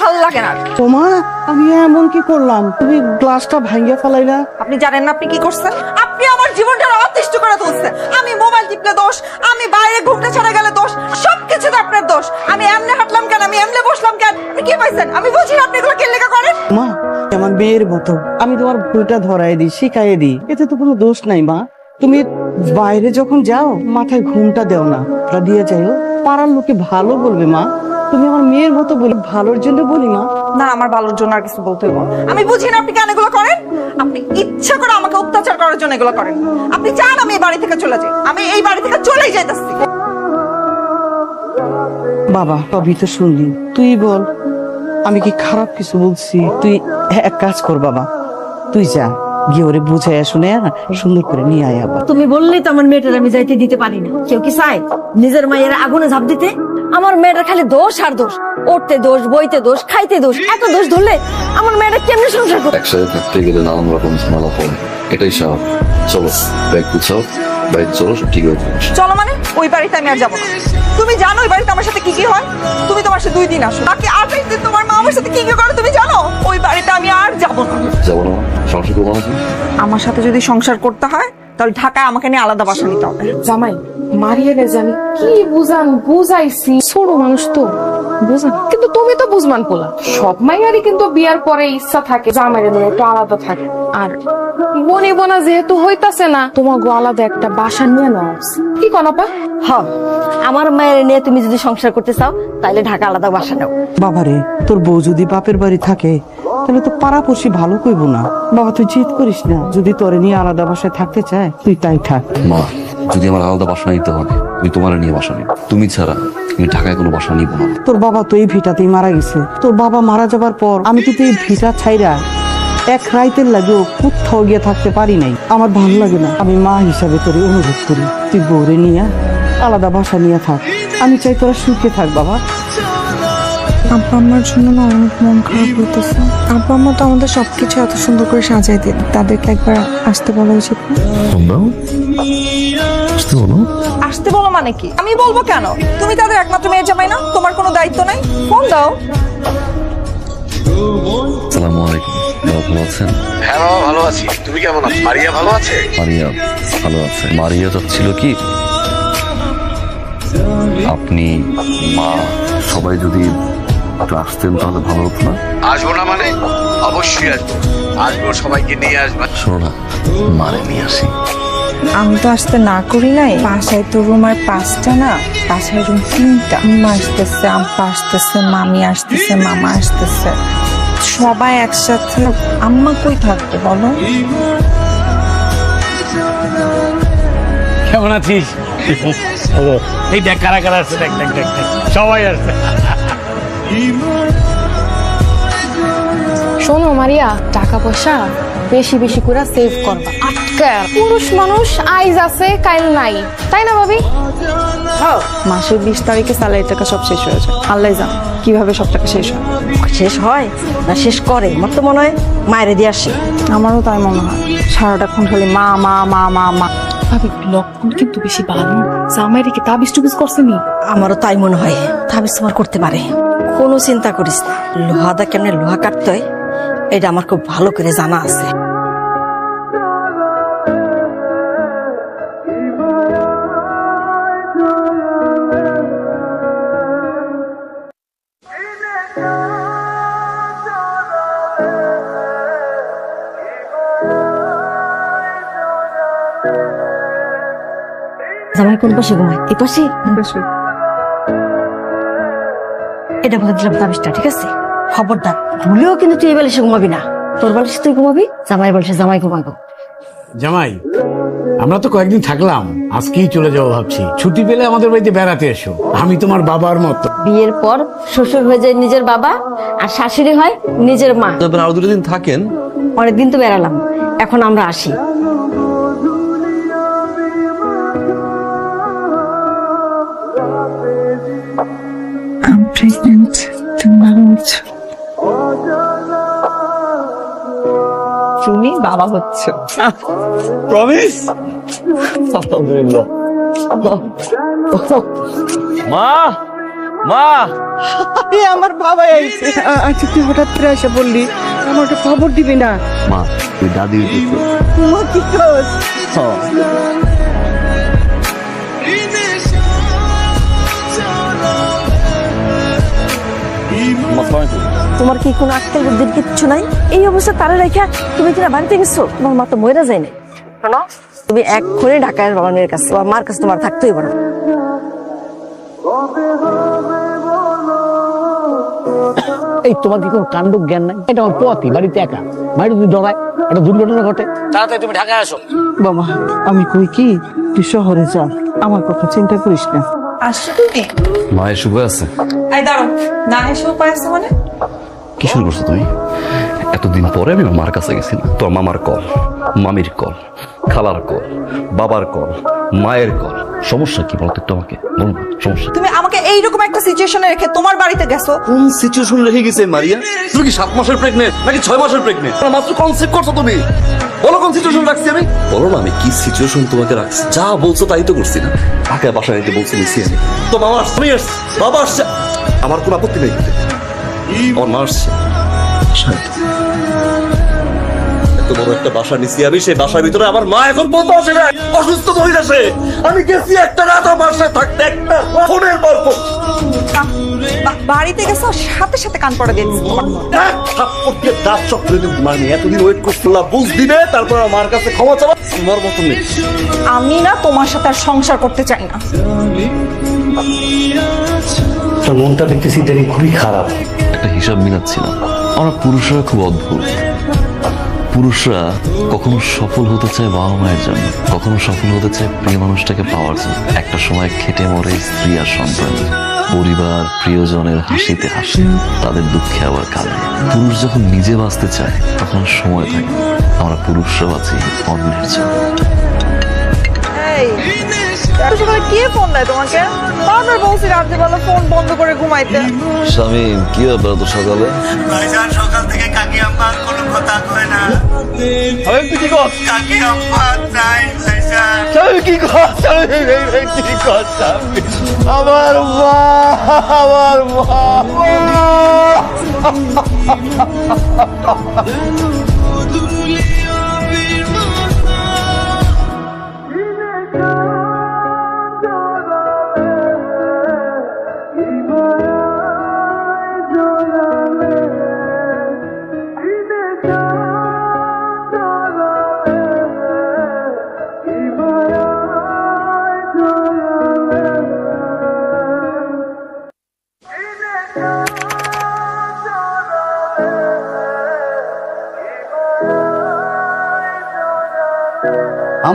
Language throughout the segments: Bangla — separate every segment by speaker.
Speaker 1: ভালো লাগে না।
Speaker 2: তোমা আমি এমন কি করলাম? তুমি গ্লাসটা ফেলাইলা।
Speaker 1: আপনি জানেন না আপনি কি করছেন? আপনি আমার জীবনটা অতিষ্ঠ করে তুলছেন। আমি মোবাইল টিপলে দোষ আমি বাইরে ছাড়া গেলে দোষ আপনার দোষ। আমি এমনে হাঁটলাম কেন? আমি এমনে বসলাম কেন? আপনি কি পাইছেন? আমি বুঝি না আপনি এগুলো কেন লেখা করেন?
Speaker 2: মা আমার মেয়ের মতো। আমি তোমার ভুলটা ধরাই দিই শিখাই দিই। এতে তো কোনো দোষ নাই মা। তুমি বাইরে যখন যাও মাথায় ঘুমটা দেও না। দিয়ে যাইও। পাড়ার লোকে ভালো বলবে মা। তুমি আমার মেয়ের মতো বলি ভালোর জন্য বলি না?
Speaker 1: না আমার ভালোর জন্য আর কিছু বলতে হইব আমি বুঝি না আপনি কেন এগুলো করেন? আপনি ইচ্ছা করে আমাকে অত্যাচার করার জন্য এগুলো করেন। আপনি চান আমি এই বাড়ি থেকে চলে যাই। আমি এই বাড়ি থেকে চলেই যাইতেছি।
Speaker 2: বাবা সবই তো শুনলি। তুই বল আমি কি খারাপ কিছু বলছি? তুই এক কাজ কর বাবা। তুই যা গিয়ে ওরে বুঝাইয়া শুনে সুন্দর করে নিয়ে আয় আবার।
Speaker 3: তুমি বললেই তো আমার মেয়েটার আমি যাইতে দিতে পারি না। কেউ কি চায় নিজের মায়ের আগুনে ঝাঁপ দিতে? আমার মেয়েটার খালি দোষ আর দোষ। উঠতে দোষ বইতে দোষ খাইতে দোষ এত দোষ ধরলে আমার মেয়েটা কেমনে সংসার করবে?
Speaker 4: একসাথে থাকতে গেলে নানান রকম ঝামেলা পড়ে। এটাই স্বাভাবিক চলো ব্যাগ গুছাও বাইক চলো সব ঠিক হয়ে যাবে।
Speaker 1: চলো মানে? ওই বাড়িতে আমি আর যাব না। তুমি জানো ওই বাড়িতে আমার সাথে কি কি হয়? তুমি তোমার সাথে দুই দিন আসো। বাকি আঠাশ দিন তোমার মা আমার সাথে কি কি করে তুমি জানো? ওই বাড়িতে আমি আর যাব না।
Speaker 4: যাব না সংসার করব না
Speaker 1: আমার সাথে যদি সংসার করতে হয় তাহলে ঢাকায় আমাকে নিয়ে আলাদা বাসা নিতে হবে।
Speaker 5: জামাই মারিয়ে রে জানি। কি বুঝান বুঝাইছি। ছোট মানুষ তো বুঝান কিন্তু তুমি তো বুঝমান পোলা। সব মাইয়ারই কিন্তু বিয়ার পরে ইচ্ছা থাকে জামাইয়ের নিয়ে একটু আলাদা থাকে। আর বনি বোনা যেহেতু হইতাছে না তোমাকে আলাদা একটা বাসা নিয়ে নেওয়া কি কনাপা
Speaker 3: হ আমার মায়ের নিয়ে তুমি যদি সংসার করতে চাও তাহলে ঢাকা আলাদা বাসা নাও।
Speaker 2: বাবারে তোর বউ যদি বাপের বাড়ি থাকে তাহলে তো পাড়াপড়শি ভালো কইব না। বাবা তুই জিদ করিস না। যদি তোরে নিয়ে আলাদা বাসায় থাকতে চায় তুই তাই থাক।
Speaker 4: মা যদি আমার আলাদা বাসা নিতে হয়, আমি তোমার নিয়ে বাসা নিব। তুমি ছাড়া আমি ঢাকায় কোনো বাসা নিব না।
Speaker 2: তোর বাবা তো এই ভিটাতেই মারা গেছে। তোর বাবা মারা যাবার পর আমি কিন্তু এই ভিটা ছাইরা এক রাইতের লাগেও কোথাও গিয়ে থাকতে পারি নাই। আমার ভালো লাগে না। আমি মা হিসাবে তোরে অনুরোধ করি, তুই বউরে নিয়ে আলাদা বাসা নিয়ে থাক। আমি চাই তোরা সুখে থাক, বাবা।
Speaker 6: আব্বা আমার জন্য না অনেক মন খারাপ হইতেছে। আব্বা আম্মা তো আমাদের সবকিছু এত সুন্দর করে সাজাই দিন। তাদেরকে একবার আসতে বলা উচিত না?
Speaker 1: আসতে বলো। মানে কি? আমি বলব কেন? তুমি তাদের একমাত্র মেয়ের জামাই না? তোমার কোনো দায়িত্ব নাই? ফোন দাও।
Speaker 4: সালামু আলাইকুম। ভালো আছেন?
Speaker 7: হ্যাঁ বাবা ভালো আছি। তুমি কেমন আছো? মারিয়া ভালো আছে?
Speaker 4: মারিয়া ভালো আছে। মারিয়া চাচ্ছিল কি? আপনি মা সবাই যদি একটু আসতেন তাহলে ভালো হতো না?
Speaker 7: আসব না মানে? অবশ্যই আসব। আসব সবাইকে নিয়ে আসব।
Speaker 4: শোনো মারে নিয়ে আসি।
Speaker 6: আমি তো আসতে না করি নাই। বাসায় তো রুম আর পাঁচটা না বাসায় রুম তিনটা। আম্মা আসতেছে আব্বা আসতেছে মামি আসতেছে মামা আসতেছে। সবাই একসাথে। আম্মা কই থাকবে বলো?
Speaker 8: কেমন আছিস? এই দেখ কারা কারা আসছে দেখ দেখ দেখ দেখ। সবাই আসছে
Speaker 5: শোনো মারিয়া টাকা পয়সা বেশি বেশি করে সেভ করবা। আটকা। পুরুষ মানুষ আইজ আছে কাইল নাই। তাই না ভাবি?
Speaker 6: মাসের বিশ তারিখে স্যালারি টাকা সব শেষ হয়ে যায়। আল্লাহ জান কীভাবে সব টাকা শেষ হয়।
Speaker 3: শেষ হয় না শেষ করে? আমার তো মনে হয় মায়ের দিয়ে আসে।
Speaker 6: আমারও তাই মনে হয়। সারাটাক্ষণ খালি মা মা মা মা মা।
Speaker 5: ভাবি লক্ষণ কিন্তু বেশি ভালো জামাইরে কি তাবিজ টুবিজ করছেনি
Speaker 3: আমারও তাই মনে হয়। তাবিজ তোমার করতে পারে। কোনো চিন্তা করিস না। লোহাদা কেমনে লোহা কাটতে হয় এটা আমার খুব ভালো করে জানা আছে। জামাই কোন পাশে ঘুমায়? এই পাশে? এটা বলে দিলাম তাবিজটা ঠিক আছে? খবরদার ভুলেও কিন্তু তুই এই বালিশে ঘুমাবি না। তোর বালিশে তুই ঘুমাবি? জামাই বালিশে জামাই ঘুমাবো।
Speaker 8: জামাই আমরা তো কয়েকদিন থাকলাম আজকেই চলে যাব ভাবছি। ছুটি পেলে আমাদের বাড়িতে বেড়াতে এসো। আমি তোমার বাবার মতো।
Speaker 3: বিয়ের পর শ্বশুর হয়ে যায় নিজের বাবা আর শাশুড়ি হয় নিজের মা।
Speaker 4: আরও দুটো দিন থাকেন।
Speaker 3: অনেকদিন তো বেড়ালাম এখন আমরা আসি।
Speaker 6: তুমি
Speaker 1: তুমি বাবা হচ্ছে।
Speaker 8: প্রমিস মা
Speaker 7: মা।
Speaker 2: আরে আমার বাবা আইছে আচ্ছা তুই হঠাৎ করে এসে বললি আমার একটা খবর দিবি না?
Speaker 4: মা তুই পুত্র
Speaker 2: মা কি কস
Speaker 3: তোমার কি কোনো আক্কেল বুদ্ধির কিচ্ছু নাই? এই অবস্থা তারা রেখা তুমি কিনা বাড়িতে গেছো? তোমার মা তো মরে যায় না শোনো তুমি এক্ষুনি ঢাকায় বাবার মেয়ের কাছে তোমার মার কাছে তোমার থাকতেই পারো
Speaker 8: এই তোমার কি কোনো কাণ্ড জ্ঞান নাই? এটা আমার পথই বাড়িতে একা। বাড়িতে যদি ডরায় একটা দুর্ঘটনা ঘটে। তাড়াতাড়ি তুমি ঢাকায় আসো।
Speaker 2: বাবা আমি কই কি? তুই শহরে যা। আমার কথা চিন্তা করিস না।
Speaker 6: আসছো তুমি?
Speaker 4: মায়ের শুভ আছে।
Speaker 6: এই দাঁড়ো না এসে উপায় আছে মানে?
Speaker 4: কি শুরু করছ তুমি? এতদিন পরে আমি মার কাছে গেছি তোর মামার কল মামির কল খালার কল বাবার কল মায়ের কল। সমস্যা কি বলতো একটু আমাকে বল না, সমস্যা
Speaker 1: তুমি আমাকে এইরকম একটা সিচুয়েশনে রেখে তোমার বাড়িতে গেছো?
Speaker 4: কোন সিচুয়েশন রেখে গেছে মারিয়া? তুমি কি সাত মাসের প্রেগনেন্ট নাকি ছয় মাসের প্রেগনেন্ট মাত্র কনসেপ্ট করছ তুমি। বলো কোন সিচুয়েশন রাখছি আমি। বলো না আমি কি সিচুয়েশন তোমাকে রাখছি? যা বলছো তাই তো করছি না। ঢাকায় বাসায় নিতে বলছি নিছি আমি? তো মামা আসছে আসছি বাবা আসছে। আমার কোনো আপত্তি নেই। আমার মা আসছে। এত বড় একটা বাসা নিছি আমি সেই বাসার ভিতরে আমার মা এখন বলতে আসে না অসুস্থ মহিলা সে। আমি গেছি একটা রাত আমার বাসায় থাকতে একটা ফোনের পর
Speaker 1: বাড়িতে গেছো সাথে সাথে কান পড়ে দিয়ে দিচ্ছে তোমার মা।
Speaker 4: এক থাপ্পড় দিয়ে দাঁত চক্রে মানে এতদিন ওয়েট করছিলাম বুঝ দিবে তারপর আমার কাছে ক্ষমা চাওয়া। তোমার মতো নেই
Speaker 1: আমি না তোমার সাথে আর সংসার করতে চাই না।
Speaker 8: তোর মনটা দেখতেছি খুবই খারাপ।
Speaker 4: একটা হিসাব মিলাচ্ছিলাম। আমরা পুরুষরা খুব অদ্ভুত। পুরুষরা কখনো সফল হতে চায় বাবা মায়ের জন্য, কখনো সফল হতে চায় প্রিয় মানুষটাকে পাওয়ার জন্য। একটা সময় খেটে মরে স্ত্রী আর সন্তান, পরিবার, প্রিয়জনের হাসিতে হাসে, তাদের দুঃখে আবার কাঁদে। পুরুষ যখন নিজে বাঁচতে চায়, তখন সময় থাকে আমরা পুরুষরা বাঁচি অন্যের জন্য।
Speaker 1: এত সকালে কে ফোন দেয় তোমাকে? বারবার বলছি রাত্রিবেলা ফোন বন্ধ করে ঘুমাইতে।
Speaker 4: স্বামী কি ব্যাপার তো সকালে?
Speaker 7: ভাইজান সকাল থেকে কাকি আম্মা কোনো কথা কয় না।
Speaker 8: তুই কি কর?
Speaker 7: কাকি আম্মা চাই ভাইজান।
Speaker 8: স্বামী কি কর? স্বামী কি কর স্বামী? আমার মা আমার মা।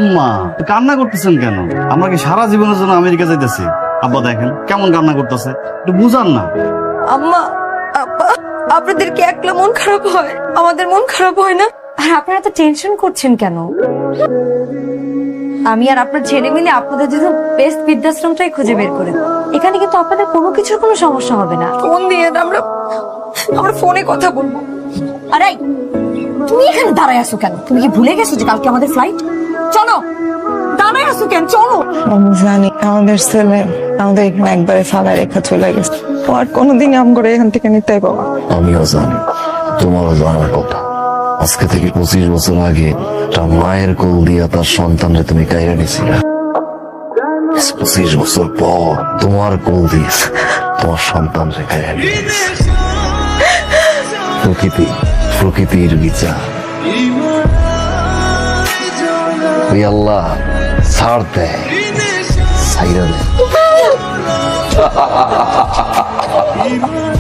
Speaker 9: আম্মা কান্না করতেছেন কেন? আমরা কি সারা জীবনের জন্য আমেরিকা যাইতেছি? আব্বা দেখেন কেমন কান্না করতেছে? একটু বুঝান না।
Speaker 3: আম্মা আব্বা আপনাদের কি একলা মন খারাপ হয়? আমাদের মন খারাপ হয় না?
Speaker 10: আর আপনারা তো টেনশন করছেন কেন? আমি আর আপনার ছেলে মিলে আপনাদের জন্য বেস্ট বৃদ্ধাশ্রমটাই খুঁজে বের করে এখানে কিন্তু আপনাদের কোনো কিছুর কোনো সমস্যা হবে না।
Speaker 3: ফোন দিয়ে আমরা আমরা ফোনে কথা বলব।
Speaker 10: আরে তুমি এখানে দাঁড়ায় আছো কেন? তুমি কি ভুলে গেছো যে কালকে আমাদের ফ্লাইট চলো। দাঁড়ায় আছো কেন? চলো।
Speaker 6: আমি জানি আমাদের ছেলে আমাদের এখানে একবারে ফালা রেখা চলে গেছে। ও আর কোনোদিন আম করে এখান থেকে নিতে বাবা
Speaker 4: আমিও জানি তোমারও জানার কথা। আজকে থেকে পঁচিশ বছর আগে একটা মায়ের কোল দিয়া তার সন্তানরে তুমি কাইরা নিছিলে। পঁচিশ বছর পর তোমার কোল দিয়ে তোমার সন্তানরে কাইরা নিয়ে গেছে। প্রকৃতি প্রকৃতির বিচার। ওই আল্লাহ ছাড় দেয় দেয়